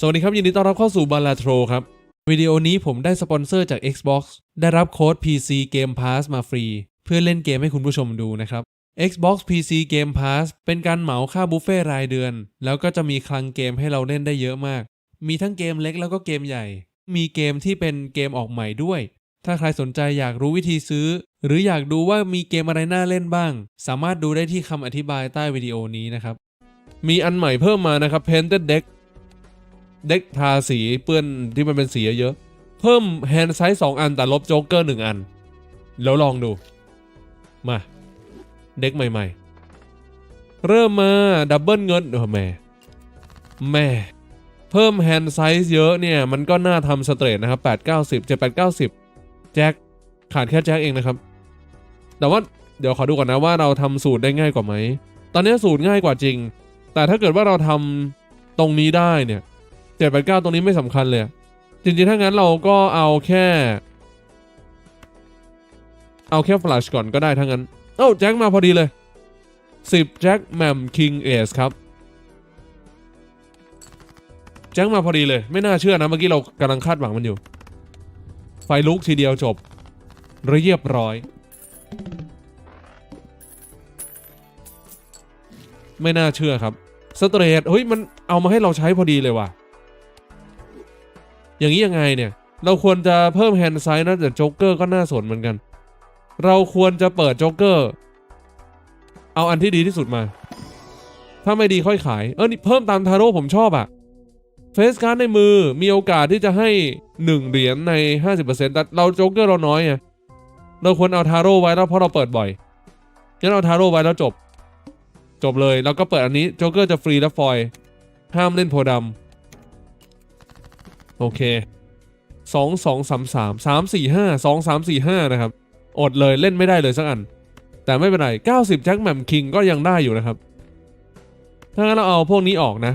สวัสดีครับยินดีต้อนรับเข้าสู่บาลาโทรครับ วิดีโอนี้ผมได้สปอนเซอร์จาก Xbox ได้รับโค้ด PC Game Pass มาฟรี เพื่อเล่นเกมให้คุณผู้ชมดูนะครับ Xbox PC Game Pass เป็นการเหมาค่าบุฟเฟ่รายเดือน แล้วก็จะมีคลังเกมให้เราเล่นได้เยอะมาก มีทั้งเกมเล็กแล้วก็เกมใหญ่ มีเกมที่เป็นเกมออกใหม่ด้วย ถ้าใครสนใจอยากรู้วิธีซื้อ หรืออยากดูว่ามีเกมอะไรน่าเล่นบ้าง สามารถดูได้ที่คำอธิบายใต้วิดีโอนี้นะครับ มีอันใหม่เพิ่มมานะครับ Painted Deck เด็กทาสีเปื้อนที่มันเป็นสีเยอะๆเพิ่มแฮนด์ไซส์สองอันแต่ลบโจ๊กเกอร์หนึ่งอัน แล้วลองดู มา เด็กใหม่ ๆ เริ่มมาดับเบิลเงินโอ้แม่แม่เพิ่มแฮนด์ไซส์เยอะเนี่ย มันก็น่าทำสเตรทนะครับ 8 9 0 7 8 9 0 แจ็คขาดแค่แจ็คเองนะครับ แต่ว่าเดี๋ยวขอดูก่อนนะว่าเราทำสูตรได้ง่ายกว่าไหม ตอนนี้สูตรง่ายกว่าจริง แต่ถ้าเกิดว่าเราทำตรงนี้ได้เนี่ย เจ็ดแปดเก้าตรงนี้ไม่สำคัญเลย จริงๆ ถ้างั้นเราก็เอาแค่ เอาแค่ฟลัชก่อนก็ได้ถ้างั้น เอ้าแจ็คมาพอดีเลยสิบแจ็คแมมคิงเอสครับแจ็คมาพอดีเลย ไม่น่าเชื่อนะ เมื่อกี้เรากำลังคาดหวังมันอยู่ ไฟลุกทีเดียวจบเรียบร้อย ไม่น่าเชื่อครับ สเตรทเฮ้ย มันเอามาให้เราใช้พอดีเลยว่ะ อย่างนี้ยังไงเนี่ย เราควรจะเพิ่มแฮนด์ไซส์นะแต่โจ๊กเกอร์ก็น่าสนเหมือนกัน เราควรจะเปิดโจ๊กเกอร์ เอาอันที่ดีที่สุดมา ถ้าไม่ดีค่อยขาย เออนี่เพิ่มตามทาโร่ผมชอบอะเฟสการ์ดในมือมีโอกาสที่จะให้ 1 เหรียญใน 50%แต่เราโจ๊กเกอร์เราน้อยไงเราควรเอาทาโร่ไว้แล้วเพราะเราเปิดบ่อยงั้นเอาทาโร่ไว้แล้วจบ จบเลย แล้วก็เปิดอันนี้โจ๊กเกอร์จะฟรีและฟอยห้ามเล่นโพธิ์ดำ โอเคสองสองสามสามสามสี่ห้าสองสามสี่ห้านะครับ อดเลยเล่นไม่ได้เลยสักอัน แต่ไม่เป็นไรเก้าสิบแจ็คแมมคิงก็ยังได้อยู่นะครับ ถ้างั้นเราเอาพวกนี้ออกนะ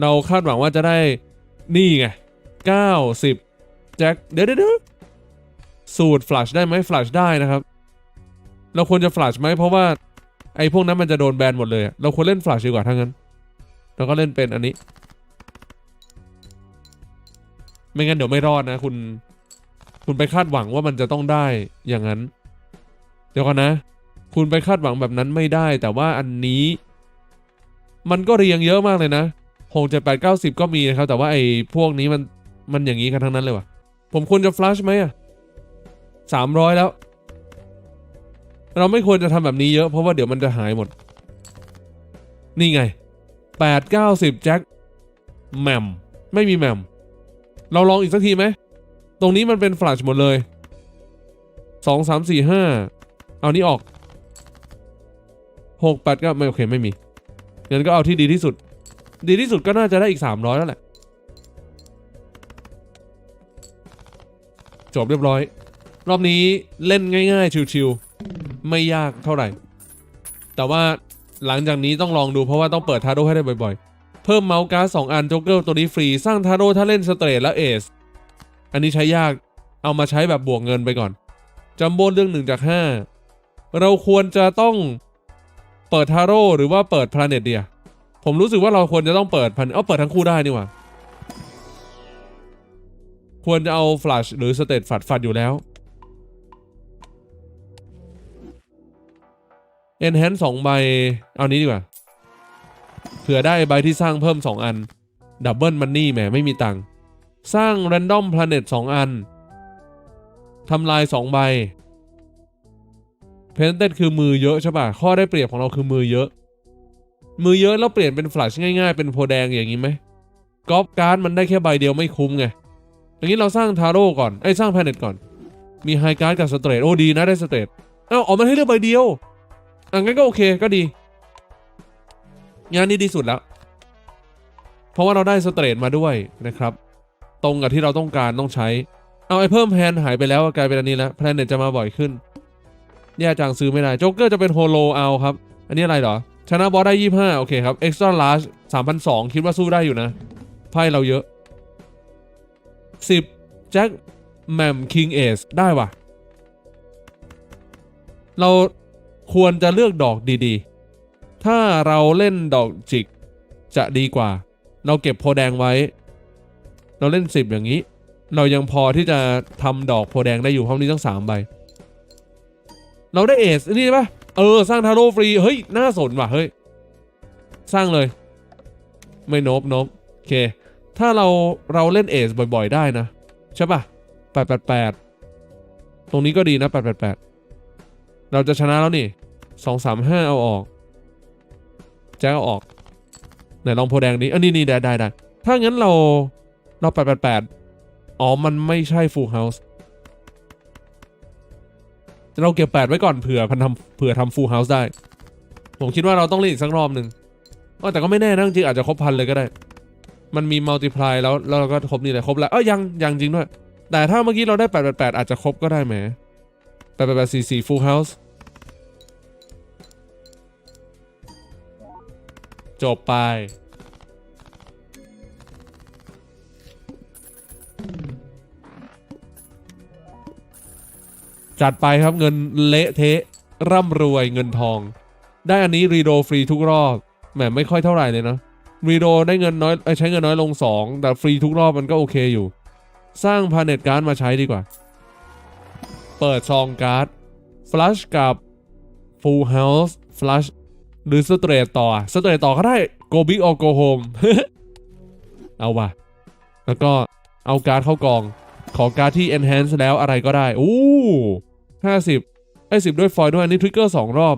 เราคาดหวังว่าจะได้นี่ไงเก้าสิบแจ็คเดี๋ยวเดี๋ยวเดี๋ยวสูตรฟลัชได้ไหมฟลัชได้นะครับ เราควรจะฟลัชไหมเพราะว่าไอ้พวกนั้นมันจะโดนแบนหมดเลย เราควรเล่นฟลัชดีกว่าถ้างั้น เราก็เล่นเป็นอันนี้ ไม่งั้นเดี๋ยวไม่รอดนะคุณ คุณไปคาดหวังว่ามันจะต้องได้อย่างนั้น เดี๋ยวก่อนนะ คุณไปคาดหวังแบบนั้นไม่ได้ แต่ว่าอันนี้ มันก็เรียงเยอะมากเลยนะหกเจ็ดแปดเก้าสิบก็มีนะครับ แต่ว่าไอ้พวกนี้มันมันอย่างนี้กันทั้งนั้นเลยว่ะผมควรจะฟลัชไหมอะสามร้อยแล้ว เราไม่ควรจะทำแบบนี้เยอะเพราะว่าเดี๋ยวมันจะหายหมด นี่ไงแปดเก้าสิบแจ็คแมมไม่มีแมม เราลองอีกสักทีไหม ตรงนี้มันเป็นฟลัชหมดเลยสองสามสี่ห้าเอานี้ออกหกแปดก็ไม่โอเคไม่มีงั้นก็เอาที่ดีที่สุด ดีที่สุดก็น่าจะได้อีกสามร้อยแล้วแหละ จบเรียบร้อย รอบนี้เล่นง่ายๆ ชิวๆไม่ยากเท่าไหร่ แต่ว่าหลังจากนี้ต้องลองดูเพราะว่าต้องเปิดทาโร่ให้ได้บ่อยๆ เพิ่มเมาส์การ์ดสองอันโจ๊กเกอร์ตัวนี้ฟรี สร้างทาโร่ถ้าเล่นสเตรทและเอส อันนี้ใช้ยาก เอามาใช้แบบบวกเงินไปก่อน จัมโบ้เรื่องหนึ่งจากห้าเราควรจะต้องเปิดทาโร่หรือว่าเปิดพลาเน็ตเดีย ผมรู้สึกว่าเราควรจะต้องเปิดพัน เอาเปิดทั้งคู่ได้นี่หว่า ควรจะเอาฟลัชหรือสเตตฝัดฝัดอยู่แล้ว Enhance สองใบ เอานี้ดีกว่า เผื่อได้ใบที่สร้างเพิ่ม 2 อันดับเบิลมันนี่แหมไม่มีตังค์สร้าง Random Planet 2อันทำลาย 2 ใบเพนเต็ดคือมือเยอะใช่ป่ะข้อได้เปรียบของเราคือมือเยอะ มือเยอะแล้วเปลี่ยนเป็นฟลัชง่ายๆ เป็นโพแดงอย่างนี้ไหมกอล์ฟการ์ดมันได้แค่ใบเดียวไม่คุ้มไงอย่างนี้เราสร้างทาโร่ก่อนไอ้สร้างแพนเน็ตก่อน มีไฮการ์ดกับสเตรทโอ้ดีนะได้สเตรทเอ้าออกมาให้เลือกใบเดียวอะงั้นก็โอเคก็ดี งานนี้ดีสุดแล้ว เพราะว่าเราได้สเตรทมาด้วยนะครับ ตรงกับที่เราต้องการต้องใช้ เอาไอ้เพิ่มแพนหายไปแล้วกลายเป็นอันนี้แล้วแพนเน็ตจะมาบ่อยขึ้นแย่จังซื้อไม่ได้โจ๊กเกอร์จะเป็นโฮโลเอาครับ อันนี้อะไรเหรอ ชนะบอสได้ 25 โอเคครับเอ็กซ์ตร้าลาร์จ3,200คิดว่าสู้ได้อยู่นะ ไพ่เราเยอะ 10แจ็คแมมคิงเอสได้ว่ะ เราควรจะเลือกดอกดีๆ ถ้าเราเล่นดอกจิกจะดีกว่า เราเก็บโพแดงไว้ เราเล่นสิบอย่างนี้ เรายังพอที่จะทำดอกโพแดงได้อยู่เพราะนี้ตั้งสามใบ เราได้เอสนี่ปะเออ สร้างทาโร่ฟรี เฮ้ย น่าสนว่ะ เฮ้ย สร้างเลย ไม่โนบโนบโอเค ถ้าเราเราเล่นเอสบ่อยๆ ได้นะ ใช่ปะแปดแปดแปดตรงนี้ก็ดีนะแปดแปดแปดเราจะชนะแล้วนี่สองสามห้าเอาออก จ็คเอาออกไหนลองโพแดงนี้อันนี้นี่ได้ได้ได้ถ้างั้นเราเราแปดแปดแปดอ๋อ มันไม่ใช่ full house เราเก็บแปดไว้ก่อนเผื่อพันทำเผื่อทำ full house ได้ ผมคิดว่าเราต้องเล่นอีกสักรอบหนึ่งแต่ก็ไม่แน่นะจริงอาจจะครบพันเลยก็ได้ มันมี multiply แล้วแล้วเราก็ครบนี่แหละครบแล้วเอ้ยยังยังจริงด้วย แต่ถ้าเมื่อกี้เราได้แปดแปดแปดอาจจะครบก็ได้แหมแปดแปดแปดสี่สี่ full house จบไป จัดไปครับเงินเละเทะ ร่ำรวยเงินทอง ได้อันนี้รีโดฟรีทุกรอบแหมไม่ค่อยเท่าไหร่เลยนะรีโดได้เงินน้อยใช้เงินน้อยลง 2 แต่ฟรีทุกรอบมันก็โอเคอยู่ สร้างพาเน็ตการ์ดมาใช้ดีกว่า เปิดซองการ์ดฟลัชกับ Full House Flush หรือสเตรทต่อสเตรทต่อก็ได้ Go Big or Go Home เอาว่ะ แล้วก็เอาการ์ดเข้ากอง ขอการ์ดที่ enhance แล้วอะไรก็ได้อู้ห้าสิบไอ้สิบด้วยฟอยด้วย อันนี้ทริกเกอร์สองรอบ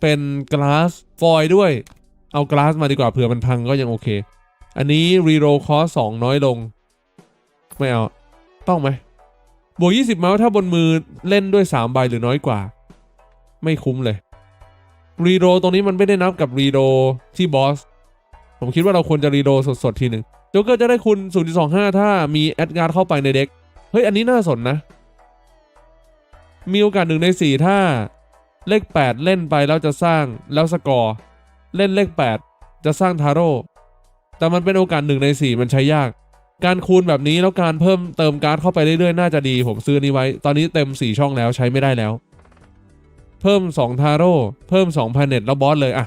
เป็น glass ฟอยด้วย เอา glass มาดีกว่าเผื่อมันพังก็ยังโอเค อันนี้ reroll cost สองน้อยลง ไม่เอา ต้องไหมบวก20 เมาส์ถ้าบนมือเล่นด้วย 3 ใบหรือน้อยกว่า ไม่คุ้มเลย รีโรตรงนี้มันไม่ได้นับกับรีโรที่บอส ผมคิดว่าเราควรจะรีโรสดๆ ทีหนึ่งโจ๊กเกอร์จะได้คุณ 0.25 ถ้ามีแอดการ์ดเข้าไปในเด็ก เฮ้ย อันนี้น่าสนนะ มีโอกาสหนึ่งในสี่ถ้า เลข 8 เล่นไปแล้วจะสร้างแล้วสกอร์ เล่นเลข 8 จะสร้างทาโร่ แต่มันเป็นโอกาสหนึ่งในสี่มันใช้ยาก การคูณแบบนี้แล้วการเพิ่มเติมการ์ดเข้าไปเรื่อยๆ น่าจะดี ผมซื้อนี้ไว้ ตอนนี้เต็ม 4 ช่องแล้วใช้ไม่ได้แล้ว เพิ่ม 2 ทาโร่ เพิ่ม 2พาเน็ตแล้วบอสเลยอะ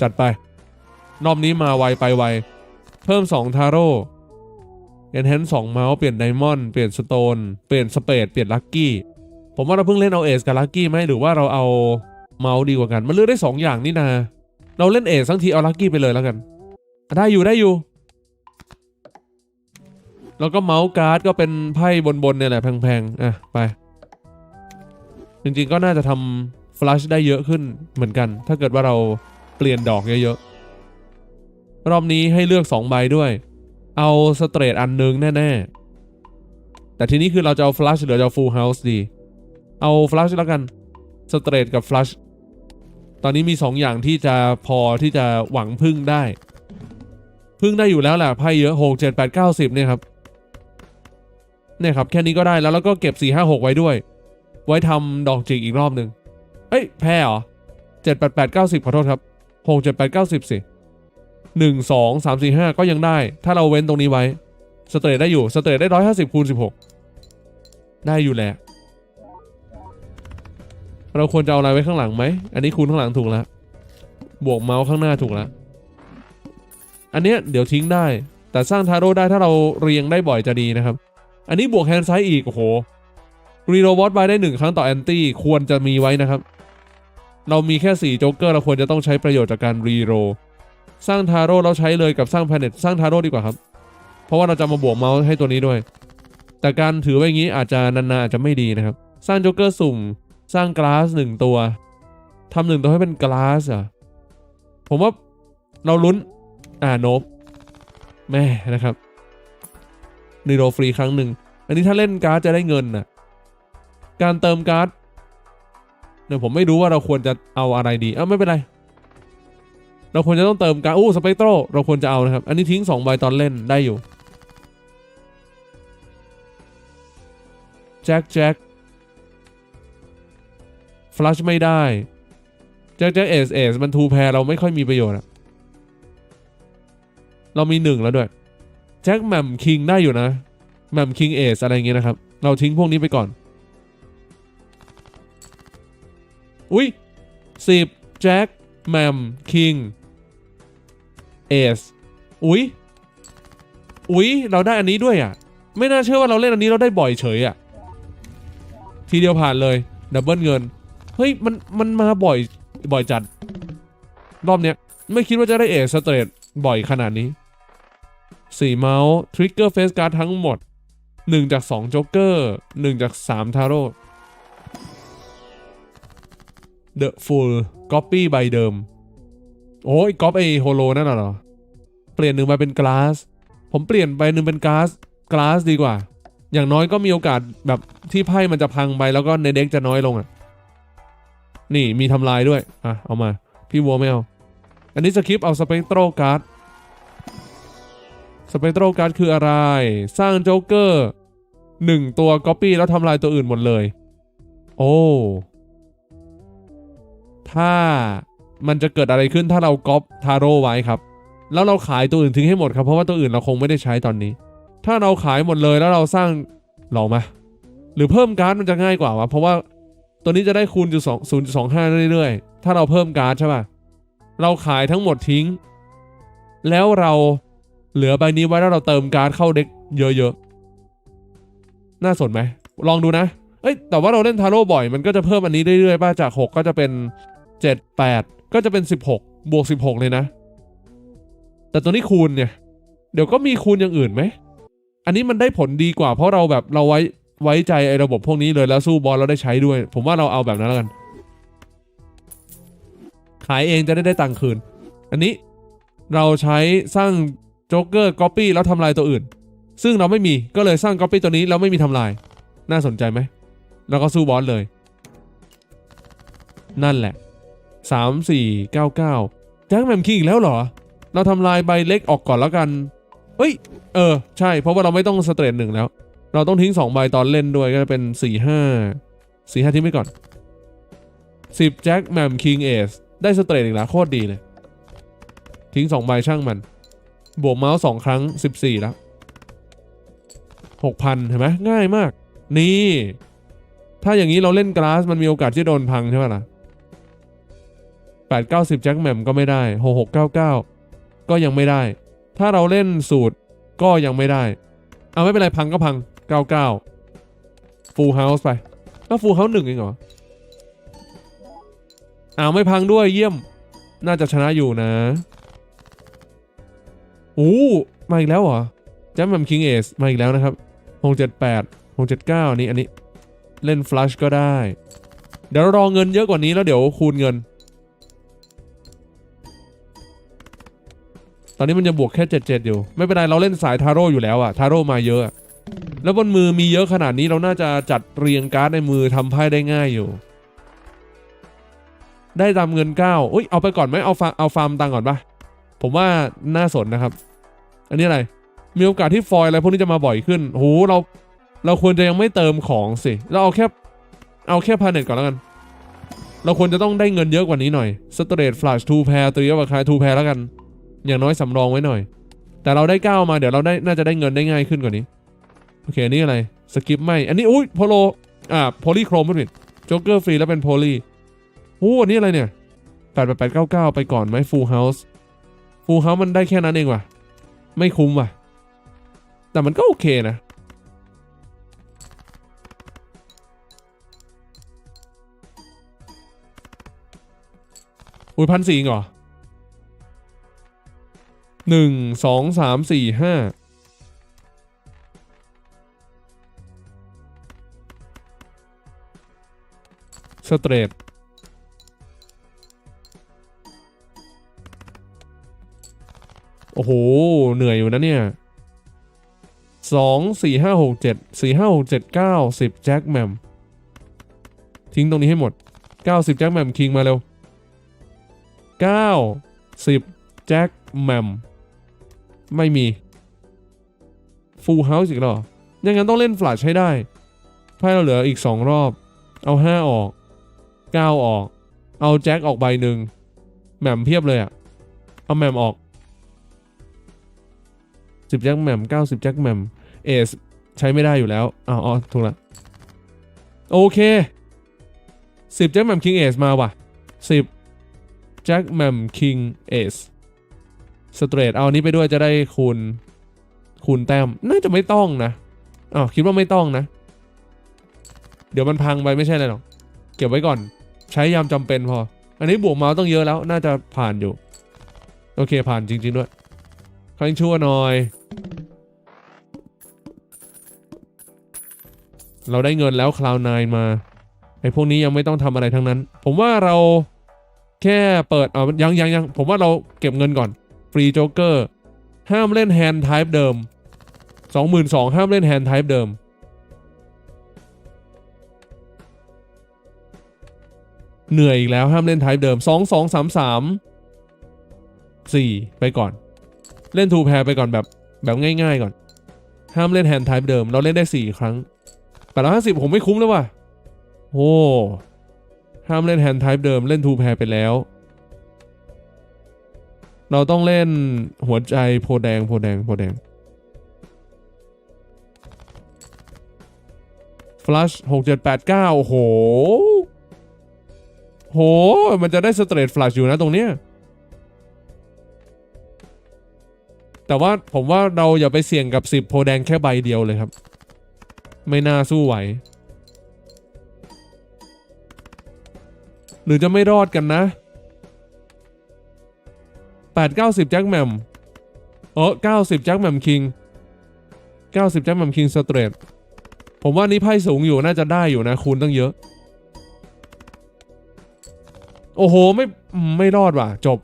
จัดไปรอบนี้มาไวไปไว เพิ่ม 2 ทาโร่เอ็นแฮนสองเมาส์เปลี่ยนไดมอนด์เปลี่ยนสโตน เปลี่ยนสเปดเปลี่ยนลัคกี้ ผมว่าเราเพิ่งเล่นเอาเอสกับลัคกี้ไหมหรือว่าเราเอาเมาส์ดีกว่ากัน มันเลือกได้ 2 อย่างนี่นา เราเล่นเอสทั้งทีเอาลัคกี้ไปเลยแล้วกัน ได้อยู่ได้อยู่ แล้วก็เมาส์การ์ดก็เป็นไพ่บนๆเนี่ยแหละแพงๆ อะไป จริงๆก็น่าจะทำ ฟลัชได้เยอะขึ้นเหมือนกัน ถ้าเกิดว่าเราเปลี่ยนดอกเยอะๆ รอบนี้ให้เลือก 2 ใบด้วย เอาสเตรทอันนึงแน่ๆ แต่ทีนี้คือเราจะเอาฟลัชหรือจะเอาฟูลเฮาส์ดี เอาฟลัชแล้วกัน สเตรทกับฟลัช ตอนนี้มี 2 อย่างที่จะพอที่จะหวังพึ่งได้ พึ่งได้อยู่แล้วแหละไพ่เยอะ6 7 8 9 10เนี่ยครับ เนี่ยครับแค่นี้ก็ได้แล้วแล้วก็เก็บ4 5 6ไว้ด้วย ไว้ทำดอกจิกอีกรอบหนึ่ง อ้ย แพ้เหรอ7 8 8 9 10ขอโทษครับ6 7 8 9 10สิ1 2 3 4 5ก็ยังได้ ถ้าเราเว้นตรงนี้ไว้ สเตรทได้อยู่ สเตรทได้150คูณ16ได้อยู่แหละ เราควรจะเอาอะไรไว้ข้างหลังไหม อันนี้คูณข้างหลังถูกแล้ว บวกเมาส์ข้างหน้าถูกแล้ว อันเนี้ยเดี๋ยวทิ้งได้ แต่สร้างทาโร่ได้ถ้าเราเรียงได้บ่อยจะดีนะครับ อันนี้บวกแฮนด์ไซด์อีก โอ้โห รีโรบอสไว้ได้หนึ่งครั้งต่อแอนตี้ ควรจะมีไว้นะครับ เรามีแค่ 4 โจ๊กเกอร์เราควรจะต้องใช้ประโยชน์จากการรีโรสร้างทาโร่เราใช้เลยกับสร้างแพเน็ตสร้างทาโร่ดีกว่าครับ เพราะว่าเราจะมาบวกเมาส์ให้ตัวนี้ด้วย แต่การถือไว้อย่างนี้อาจจะนานๆอาจจะไม่ดีนะครับ สร้างโจ๊กเกอร์สุ่ม สร้างกลาสหนึ่งตัวทำหนึ่งตัวให้เป็นกลาสอะผมว่าเราลุ้นอ่าโนบแม่นะครับรีโรฟรีครั้งหนึ่งอันนี้ถ้าเล่นการ์ดจะได้เงินนะการเติมการ์ด เนี่ยผมไม่รู้ว่าเราควรจะเอาอะไรดีเอ้าไม่เป็นไร เราควรจะต้องเติมการอู้สเปกโตรเราควรจะเอานะครับ อันนี้ทิ้ง2ใบตอนเล่นได้อยู่แจ็คแจ็คฟลัชไม่ได้แจ็คแจ็คเอสเอสมันทูแพรเราไม่ค่อยมีประโยชน์อะเรามีหนึ่งแล้วด้วยแจ็คแหม่มคิงได้อยู่นะแหม่มคิงเอสอะไรเงี้ยนะครับ เราทิ้งพวกนี้ไปก่อน อุ้ยสิบแจ็คแมมคิงเอสอุ้ยอุ๊ยเราได้อันนี้ด้วยอะ ไม่น่าเชื่อว่าเราเล่นอันนี้เราได้บ่อยเฉยอะ ทีเดียวผ่านเลยดับเบิลเงิน เฮ้ย มันมันมาบ่อยบ่อยจัด รอบเนี้ย ไม่คิดว่าจะได้เอสเตรทบ่อยขนาดนี้สี่เมาส์ทริกเกอร์เฟสการ์ดทั้งหมด 1 จาก2โจ๊กเกอร์ 1 จาก3ทาโร่ The Full Copy ใบเดิม โอ้ยก๊อปไอโฮโลนั่นเหรอ เปลี่ยนหนึ่งมาเป็นกลาส ผมเปลี่ยนไปหนึ่งเป็นกลาสกลาสดีกว่า อย่างน้อยก็มีโอกาสแบบที่ไพ่มันจะพังไปแล้วก็ในเด็กจะน้อยลงอะ นี่มีทำลายด้วย อะ เอามา พี่วัวไม่เอา อันนี้สคริปเอาสเปกโตรการ์ดสเปกโตรการ์ดคืออะไร สร้างโจ๊กเกอร์หนึ่งตัวก๊อปปี้แล้วทำลายตัวอื่นหมดเลย โอ้ ถ้ามันจะเกิดอะไรขึ้นถ้าเราก๊อปทาโร่ไว้ครับ แล้วเราขายตัวอื่นทิ้งให้หมดครับ เพราะว่าตัวอื่นเราคงไม่ได้ใช้ตอนนี้ ถ้าเราขายหมดเลยแล้วเราสร้างลองมา หรือเพิ่มการ์ดมันจะง่ายกว่าวะเพราะว่าตัวนี้จะได้คูณจุดสองศูนย์จุดสองห้าเรื่อยๆ ถ้าเราเพิ่มการ์ดใช่ป่ะ เราขายทั้งหมดทิ้ง แล้วเราเหลือใบนี้ไว้แล้วเราเติมการ์ดเข้าเด็กเยอะๆ น่าสนไหม ลองดูนะ เอ้ย แต่ว่าเราเล่นทาโร่บ่อย มันก็จะเพิ่มอันนี้เรื่อยๆป่ะจาก 6 ก็จะเป็น 7 8 ก็จะเป็น 16 บวก 16 เลยนะ แต่ตัวนี้คูณเนี่ย เดี๋ยวก็มีคูณอย่างอื่นไหม อันนี้มันได้ผลดีกว่าเพราะเราแบบเราไว้ไว้ใจไอ้ระบบพวกนี้เลยแล้วสู้บอลเราได้ใช้ด้วย ผมว่าเราเอาแบบนั้นแล้วกัน ขายเองจะได้ได้ตังค์คืน อันนี้เราใช้สร้างโจ๊กเกอร์ก๊อปปี้แล้วทำลายตัวอื่น ซึ่งเราไม่มีก็เลยสร้างก๊อปปี้ตัวนี้แล้วไม่มีทำลาย น่าสนใจไหม แล้วก็สู้บอสเลย นั่นแหละ 3 4 9 9แจ็คแมมคิงอีกแล้วเหรอ เราทำลายใบเล็กออกก่อนแล้วกัน เอ้ย เออ ใช่ เพราะว่าเราไม่ต้องสเตรทหนึ่งแล้ว เราต้องทิ้ง 2 ใบตอนเล่นด้วยก็จะเป็น 4 5 4 5ทิ้งไปก่อน 10แจ็คแมมคิงเอสได้สเตรทอีกแล้วโคตรดีเลย ทิ้ง 2 ใบช่างมัน บวกเมาส์ 2 ครั้ง 14 แล้ว 6,000เห็นไหมง่ายมาก นี่ ถ้าอย่างนี้เราเล่นกลาสมันมีโอกาสที่โดนพังใช่ไหมล่ะ 8 9 0 แจ็คแมมก็ไม่ได้ 6 6 9 9 ก็ยังไม่ได้ ถ้าเราเล่นสูตรก็ยังไม่ได้ เอาไม่เป็นไรพังก็พัง 99 full house ไปก็ full house หนึ่งเองเหรออ้าวไม่พังด้วยเยี่ยม น่าจะชนะอยู่นะโอ้มาอีกแล้วเหรอแจ็คแมมคิงเอสมาอีกแล้วนะครับ 678 679นนี้อันนี้เล่นฟลัชก็ได้ เดี๋ยวรอเงินเยอะกว่านี้แล้วเดี๋ยวคูณเงิน ตอนนี้มันจะบวกแค่77อยู่ ไม่เป็นไรเราเล่นสายทาโร่อยู่แล้วอะทาโร่มาเยอะ แล้วบนมือมีเยอะขนาดนี้เราน่าจะจัดเรียงการ์ดในมือทำไพ่ได้ง่ายอยู่ ได้ตามเงิน9อุ้ยเอาไปก่อนไหมเอาฟาเอาฟาร์มตังก่อนปะผมว่าน่าสนนะครับ อันนี้อะไร มีโอกาสที่ฟอยอะไรพวกนี้จะมาบ่อยขึ้นโหเราเราควรจะยังไม่เติมของสิ เราเอาแค่เอาแค่พาเน็ตก่อนแล้วกัน เราควรจะต้องได้เงินเยอะกว่านี้หน่อยสเตรทฟลัชทูแพร์ตรีว่าคายทูแพร์แล้วกัน อย่างน้อยสำรองไว้หน่อย แต่เราได้ก้าวมาเดี๋ยวเราได้น่าจะได้เงินได้ง่ายขึ้นกว่านี้ โอเคอันนี่อะไรสกิปไม่ อันนี้อุ้ยโพโลอ่าโพลีโครมไม่ผิดโจ๊กเกอร์ฟรีแล้วเป็นโพลีโอ้อันนี้อะไรเนี่ยแปดแปดแปดเก้าเก้าไปก่อนไหมฟูลเฮาส์ฟูลเฮาส์มันได้แค่นั้นเองว่ะ ไม่คุ้มว่ะ แต่มันก็โอเคนะอุ้ยพันสี่เหรอ หนึ่งสองสามสี่ห้าสเตรทโอ้โห เหนื่อยอยู่นะเนี่ยสองสี่ห้าหกเจ็ดสี่ห้าหกเจ็ดเก้าสิบแจ็คแมมทิ้งตรงนี้ให้หมดเก้าสิบแจ็คแมมคิงมาเร็ว9 10แจ็คแมม ไม่มีฟูลเฮาส์อีกหรอยังงั้นต้องเล่นฟลัชให้ได้ไพ่เราเหลืออีก 2 รอบ เอา 5 ออก 9 ออก เอาแจ็คออกใบหนึ่งแหม่มเพียบเลยอะเอาแหม่มออก 10 แจ็คแหม่ม90 แจ็คแหม่มเอสใช้ไม่ได้อยู่แล้วอ๋ออ๋อถูกละโอเค 10 แจ็คแหม่มคิงเอสมาว่ะ 10 แจ็คแหม่มคิงเอส สเตรทเอานี้ไปด้วยจะได้คูณคูณแต้มน่าจะไม่ต้องนะอ้าวคิดว่าไม่ต้องนะ เดี๋ยวมันพังไปไม่ใช่อะไรหรอกเก็บไว้ก่อน ใช้ยามจำเป็นพอ อันนี้บวกเมาส์ต้องเยอะแล้ว น่าจะผ่านอยู่ โอเคผ่านจริง ๆ ด้วยครั้งชั่วหน่อย เราได้เงินแล้วคลาวนายมาไอ้พวกนี้ยังไม่ต้องทำอะไรทั้งนั้น ผมว่าเราแค่เปิดเอายังยังยังผมว่าเราเก็บเงินก่อน ฟรีโจ๊กเกอร์ ห้ามเล่นแฮนด์ไทป์เดิม 22,000ห้ามเล่นแฮนด์ไทป์เดิม เหนื่อยอีกแล้วห้ามเล่นไทป์เดิม 2 2 3 3 4 ไปก่อน เล่นทูแพรไปก่อนแบบแบบง่ายๆก่อน ห้ามเล่นแฮนด์ไทป์เดิม เราเล่นได้ 4 ครั้งแปดห้าสิบผมไม่คุ้มแล้วว่ะ โอ้ ห้ามเล่นแฮนด์ไทป์เดิมเล่นทูแพรไปแล้ว เราต้องเล่นหัวใจโพแดงโพแดงโพแดง ฟลัชหกเจ็ดแปดเก้าโอ้โห โห มันจะได้สเตรทฟลัชอยู่นะตรงเนี้ย แต่ว่าผมว่าเราอย่าไปเสี่ยงกับ10โพแดงแค่ใบเดียวเลยครับ ไม่น่าสู้ไหว หรือจะไม่รอดกันนะ 8 90 แจ็คแมมเออ90 แจ็คแมมคิง 90 แจ็คแมมคิงสเตรทผมว่านี้ไพ่สูงอยู่น่าจะได้อยู่นะคูณตั้งเยอะ โอ้โห ไม่ไม่รอดว่ะ จบ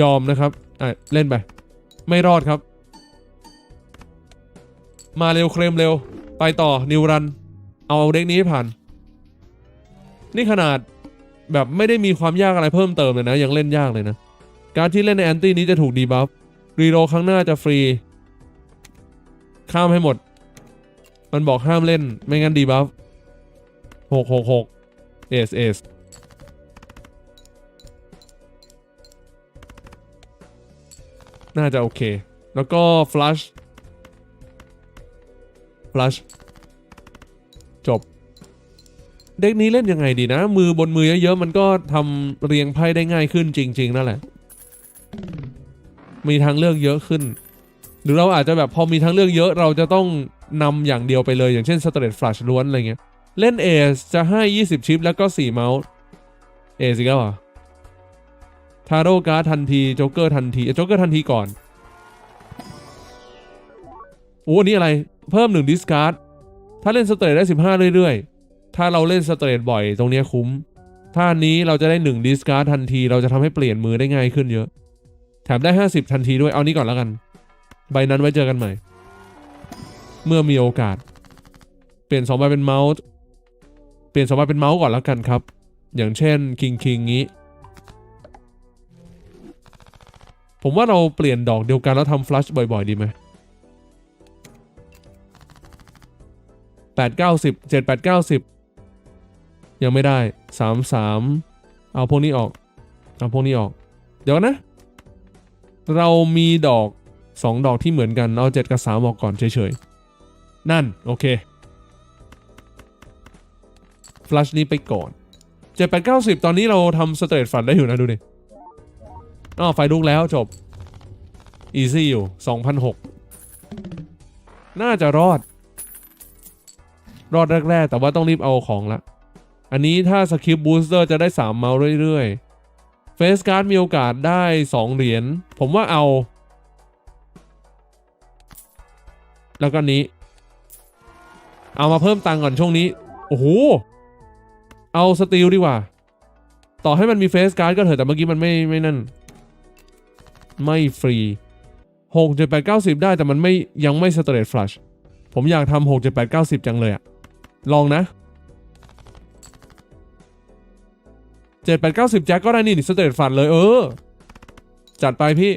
ยอมนะครับอะเล่นไป ไม่รอดครับ มาเร็วเคลมเร็ว ไปต่อนิวรัน เอาเด็กนี้ให้ผ่าน นี่ขนาดแบบไม่ได้มีความยากอะไรเพิ่มเติมเลยนะ ยังเล่นยากเลยนะ การที่เล่นในแอนตี้นี้จะถูกดีบัฟรีโรครั้งหน้าจะฟรี ข้ามให้หมด มันบอกห้ามเล่นไม่งั้นดีบัฟหกหกหกเอสเอสน่าจะโอเค แล้วก็ฟลัชฟลัชจบ เด็กนี้เล่นยังไงดีนะ มือบนมือเยอะๆ มันก็ทำเรียงไพ่ได้ง่ายขึ้นจริง ๆ นั่นแหละ มีทางเลือกเยอะขึ้น หรือเราอาจจะแบบพอมีทางเลือกเยอะเราจะต้องนำอย่างเดียวไปเลยอย่างเช่นสเตรทฟลัชล้วนอะไรเงี้ย เล่นเอสจะให้ 20 ชิปแล้วก็ 4 เมาส์เอสอีกแล้วเหรอทาโร่การ์ดทันทีโจ๊กเกอร์ทันทีโจ๊กเกอร์ทันทีก่อนโอ้อันนี่อะไรเพิ่ม1ดิสการ์ดถ้าเล่นสเตรทได้ 15 เรื่อยๆ ถ้าเราเล่นสเตรทบ่อยตรงเนี้ยคุ้มถ้านนี้เราจะได้1ดิสการ์ดทันที เราจะทำให้เปลี่ยนมือได้ง่ายขึ้นเยอะ แถมได้ 50 ทันทีด้วย เอานี้ก่อนแล้วกัน ใบนั้นไว้เจอกันใหม่ เมื่อมีโอกาส เปลี่ยน2ใบเป็นเมาส์ เปลี่ยน2ใบเป็นเมาส์ก่อนแล้วกันครับ อย่างเช่นคิงคิงงี้ ผมว่าเราเปลี่ยนดอกเดียวกันแล้วทำฟลัชบ่อยๆ ดีไหมแปดเก้าสิบเจ็ดแปดเก้าสิบยังไม่ได้สามสามเอาพวกนี้ออก เอาพวกนี้ออก เดี๋ยวนะ เรามีดอกสองดอกที่เหมือนกันเอาเจ็ดกับสามออกก่อนเฉยๆ นั่น โอเคฟลัชนี้ไปก่อนเจ็ดแปดเก้าสิบตอนนี้เราทำสเตรทฟันได้อยู่นะดูดิอ๋อไฟลุกแล้วจบอีซี่อยู่สองพันหกน่าจะรอด รอดแรกๆ แต่ว่าต้องรีบเอาของละ อันนี้ถ้าสคริปบูสเตอร์จะได้3เมาส์เรื่อยๆ เฟสการ์ดมีโอกาสได้ 2 เหรียญ ผมว่าเอา แล้วก็นี้ เอามาเพิ่มตังก่อนช่วงนี้ โอ้โห เอาสตีลดีกว่า ต่อให้มันมีเฟสการ์ดก็เถอะแต่เมื่อกี้มันไม่ไม่นั่น ไม่ฟรีหกเจ็ดแปดเก้าสิบได้แต่มันไม่ยังไม่สเตรทฟลัชผมอยากทำหกเจ็ดแปดเก้าสิบจังเลยอะลองนะ เจ็ดแปดเก้าสิบแจ็คก็ได้นี่สเตรทฟันเลยเออ จัดไปพี่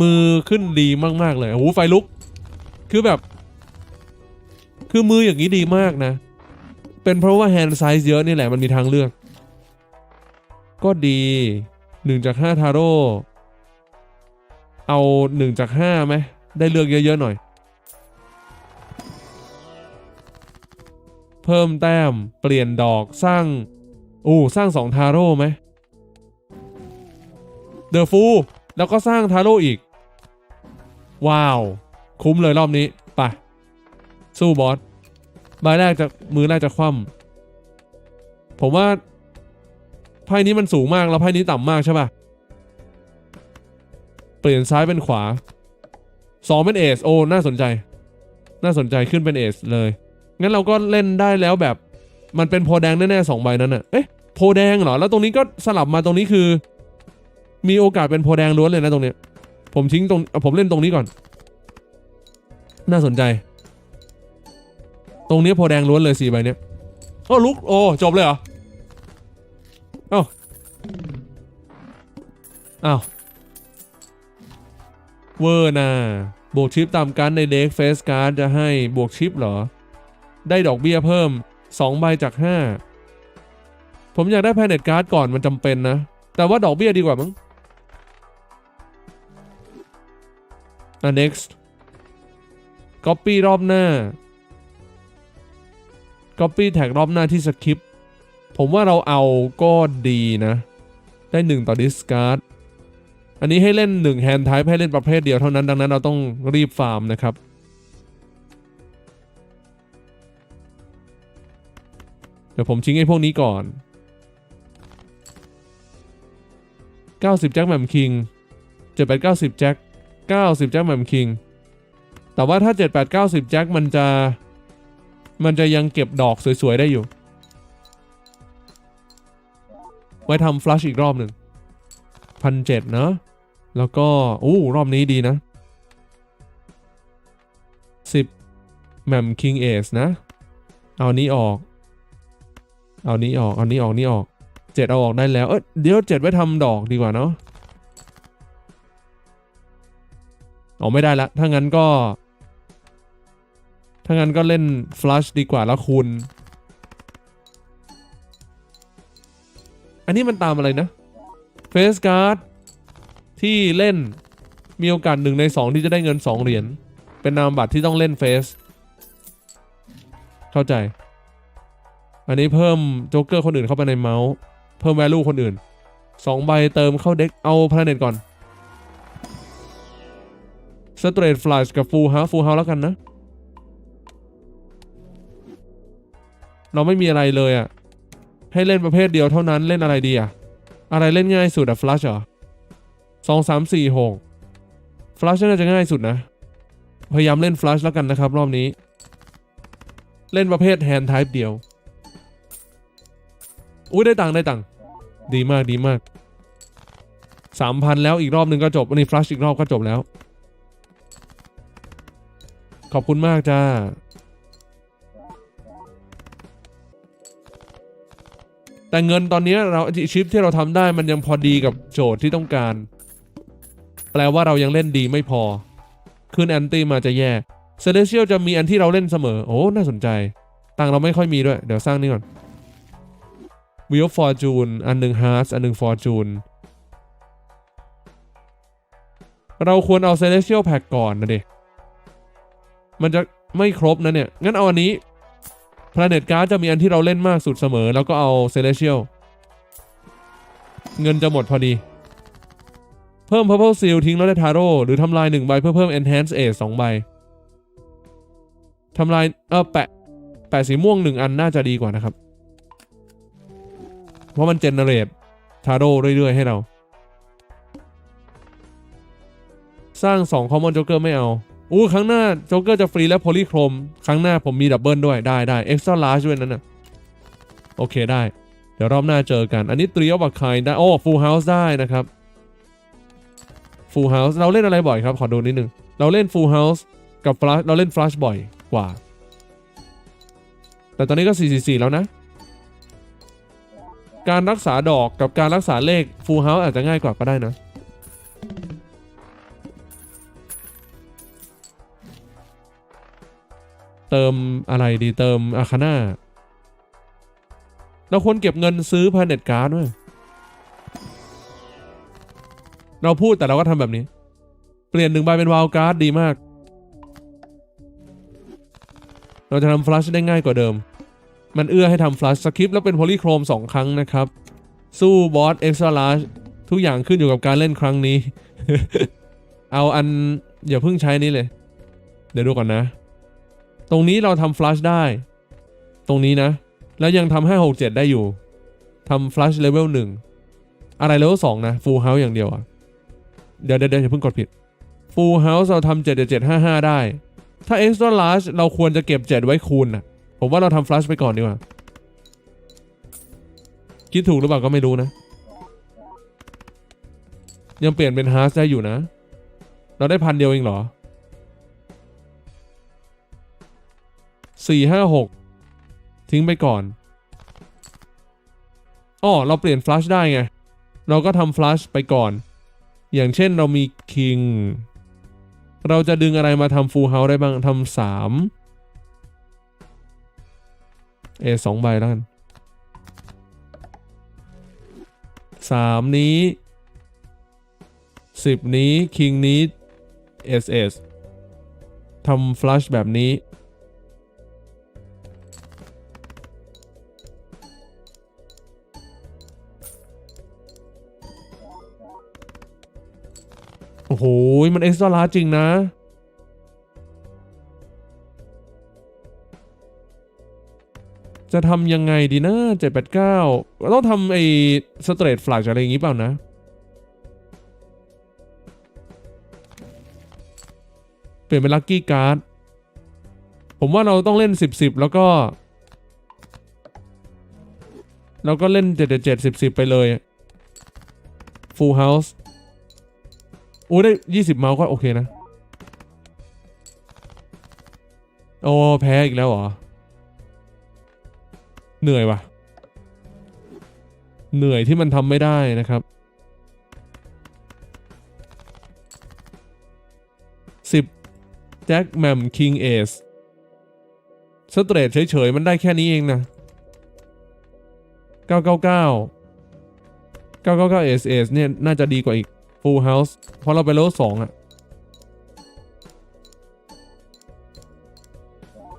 มือขึ้นดีมากๆเลยโอ้โหไฟลุก คือแบบ คือมืออย่างนี้ดีมากนะ เป็นเพราะว่าแฮนด์ไซส์เยอะนี่แหละมันมีทางเลือก ก็ดีหนึ่งจากห้าทาโร่เอาหนึ่งจากห้าไหมได้เลือกเยอะๆหน่อย เพิ่มแต้มเปลี่ยนดอกสร้าง อู้สร้างสองทาโร่ไหมเดอะฟูแล้วก็สร้างทาโร่อีก ว้าว คุ้มเลยรอบนี้ไปสู้บอสใบแรกจะมือแรกจะคว่ำผมว่าไพ่นี้มันสูงมากแล้วไพ่นี้ต่ำมากใช่ป่ะ เปลี่ยนซ้ายเป็นขวาสองเป็นเอสโอน่าสนใจ น่าสนใจขึ้นเป็นเอสเลย งั้นเราก็เล่นได้แล้วแบบ มันเป็นโพแดงแน่ๆสองใบนั้นน่ะเอ๊ะโพแดงเหรอ แล้วตรงนี้ก็สลับมาตรงนี้คือ มีโอกาสเป็นโพแดงล้วนเลยนะตรงเนี้ย ผมทิ้งตรงผมเล่นตรงนี้ก่อน น่าสนใจ ตรงนี้โพแดงล้วนเลยสี่ใบเนี้ยโอ้ลุกโอ้จบเลยเหรอเอ้าอ้าวเวอร์นะบวกชิปตามการในเด็กเฟสการ์ดจะให้บวกชิปเหรอ ได้ดอกเบี้ยเพิ่ม 2 ใบจาก 5 ผมอยากได้แพนเน็ตการ์ดก่อนมันจำเป็นนะ แต่ว่าดอกเบี้ยดีกว่ามั้งอะ next copy รอบหน้า copy แท็กรอบหน้าที่สคริปผมว่าเราเอาก็ดีนะ ได้ 1 ต่อ discard อันนี้ให้เล่น 1 hand type ให้เล่นประเภทเดียวเท่านั้นดังนั้นเราต้องรีบฟาร์มนะครับ เดี๋ยวผมทิ้งไอ้พวกนี้ก่อน 90 แจ็คแมมคิง78 90 แจ็ค90 แจ็คแมมคิง แต่ว่าถ้า 78 90 แจ็คมันจะ มันจะยังเก็บดอกสวยๆ ได้อยู่ ไว้ทำฟลัชอีกรอบหนึ่งพันเจ็ดเนาะแล้วก็อู้รอบนี้ดีนะ 10แมมคิงเอสนะ เอานี้ออก เอานี้ออก เอานี้ออกนี้ออกเจ็ดเอาออกได้แล้ว เอ้ยเดี๋ยวเจ็ดไว้ทำดอกดีกว่าเนาะเอาไม่ได้ละ ถ้างั้นก็ ถ้างั้นก็เล่นฟลัชดีกว่าแล้วคูณอันนี้มันตามอะไรนะเฟสการ์ดที่เล่นมีโอกาสหนึ่งในสองที่จะได้เงิน2เหรียญ เป็นนามบัตรที่ต้องเล่นเฟส เข้าใจ อันนี้เพิ่มโจ๊กเกอร์คนอื่นเข้าไปในเมาส์ เพิ่ม value คนอื่น2ใบเติมเข้าเด็กเอาพลเน็ตก่อนสเตรทฟลัชกับฟูลฮาฟูลเฮาแล้วกันนะ เราไม่มีอะไรเลยอะ่ะ ให้เล่นประเภทเดียวเท่านั้นเล่นอะไรดีอะ่ะ อะไรเล่นง่ายสุดอะฟลัชเหรอสองสามสี่หกฟลัชน่าจะง่ายสุดนะ พยายามเล่นฟลัชแล้วกันนะครับ รอบนี้ เล่นประเภทแฮนด์ไทป์เดียว อุ้ยได้ตังค์ได้ตังค์ดีมากดีมากสามพันแล้วอีกรอบหนึ่งก็จบอันนี้ฟลัชอีกรอบก็จบแล้ว ขอบคุณมากจ้าแต่เงินตอนนี้เราชิปที่เราทำได้มันยังพอดีกับโจทย์ที่ต้องการ แปลว่าเรายังเล่นดีไม่พอ ขึ้นแอนตี้มาจะแย่เซเลเชียลจะมีอันที่เราเล่นเสมอ โอ้ น่าสนใจ ตังเราไม่ค่อยมีด้วย เดี๋ยวสร้างนี่ก่อน วิวฟอร์จูนอันหนึ่งฮาร์สอันหนึ่งฟอร์จูนเราควรเอาเซเลเชียลแพ็กก่อนนะเด็มันจะไม่ครบนะเนี่ย งั้นเอาอันนี้ Planet Card จะมีอันที่เราเล่นมากสุดเสมอ แล้วก็เอา Celestial เงินจะหมดพอดี เพิ่ม Purple Seal ทิ้งแล้วได้ทาโร่หรือทำลาย 1 ใบเพื่อเพิ่ม Enhance Age 2ใบทำลายเออแปะแปะสีม่วง 1 อันน่าจะดีกว่านะครับ เพราะมันเจเนเรตทาโร่เรื่อยๆ ให้เรา สร้าง2 Common Joker ไม่เอา อู้ครั้งหน้าโจ๊กเกอร์จะฟรีและโพลีโครม ครั้งหน้าผมมีดับเบิลด้วยได้ได้เอ็กซ์ตร้าลาร์ด้วยนั่นน่ะ โอเคได้ เดี๋ยวรอบหน้าเจอกัน อันนี้ตรีออบักคายได้ โอ้ฟูลเฮาส์ได้นะครับฟูลเฮาส์เราเล่นอะไรบ่อยครับ ขอดูนิดนึง เราเล่นฟูลเฮาส์กับฟลัชเราเล่นฟลัชบ่อยกว่า แต่ตอนนี้ก็ 444 แล้วนะ การรักษาดอกกับการรักษาเลขฟูลเฮาส์อาจจะง่ายกว่าก็ได้นะ เติมอะไรดีเติมอาคาน่าเราควรเก็บเงินซื้อพาเน็ตการ์ดด้วยเราพูดแต่เราก็ทำแบบนี้ เปลี่ยนหนึ่งใบเป็นวาลการ์ดดีมาก เราจะทำฟลัชได้ง่ายกว่าเดิม มันเอื้อให้ทำฟลัชสคริปต์แล้วเป็นโพลีโครมสองครั้งนะครับ สู้บอสเอ็กซ์ตร้าลาทุกอย่างขึ้นอยู่กับการเล่นครั้งนี้ เอาอันอย่าเพิ่งใช้นี้เลย เดี๋ยวดูก่อนนะ ตรงนี้เราทำ flush ได้ ตรงนี้นะ แล้วยังทำให้6 7ได้อยู่ทำ flush level 1อะไร level 2นะ full house อย่างเดียวอะเดี๋ยวเดี๋ยวอย่าเพิ่งกดผิด full house เราทำ7 7 5 5ได้ ถ้า extra large เราควรจะเก็บ7ไว้คูณนะ ผมว่าเราทำ flush ไปก่อนดีกว่า คิดถูกหรือเปล่าก็ไม่รู้นะ ยังเปลี่ยนเป็น h a r ได้อยู่นะ เราได้พันเดียวเองเหรอสี่ห้าหกทิ้งไปก่อนอ้อเราเปลี่ยน flush ได้ไง เราก็ทำ flush ไปก่อน อย่างเช่นเรามี king เราจะดึงอะไรมาทำ full house ได้บ้างทำสาม เอสองใบแล้วกันสามนี้สิบนี้ king นี้ ss ทำ flush แบบนี้ โอ้โห มันเอ็กซ์ตร้าจริงนะ จะทำยังไงดีนะเจ็ดแปดเก้าต้องทำไอ้สเตรทฟลักอะไรอย่างงี้เปล่านะ เปลี่ยนเป็นลัคกี้การ์ด ผมว่าเราต้องเล่นสิบสิบแล้วก็ แล้วก็เล่นเจ็ดเจ็ดสิบสิบไปเลย full house โอ้ได้ยี่สิบเมาส์ก็โอเคนะ โอ้ แพ้อีกแล้วเหรอ เหนื่อยว่ะ เหนื่อยที่มันทำไม่ได้นะครับสิบแจ็คแมมคิงเอสสเตรทเฉยๆ มันได้แค่นี้เองนะ 999 999 SS เนี่ย น่าจะดีกว่าอีก Full House เพราะเราไปโลสองอะ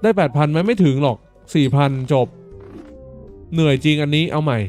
ได้ 8,000ไหมไม่ถึงหรอก 4,000 จบ เหนื่อยจริงอันนี้เอาใหม่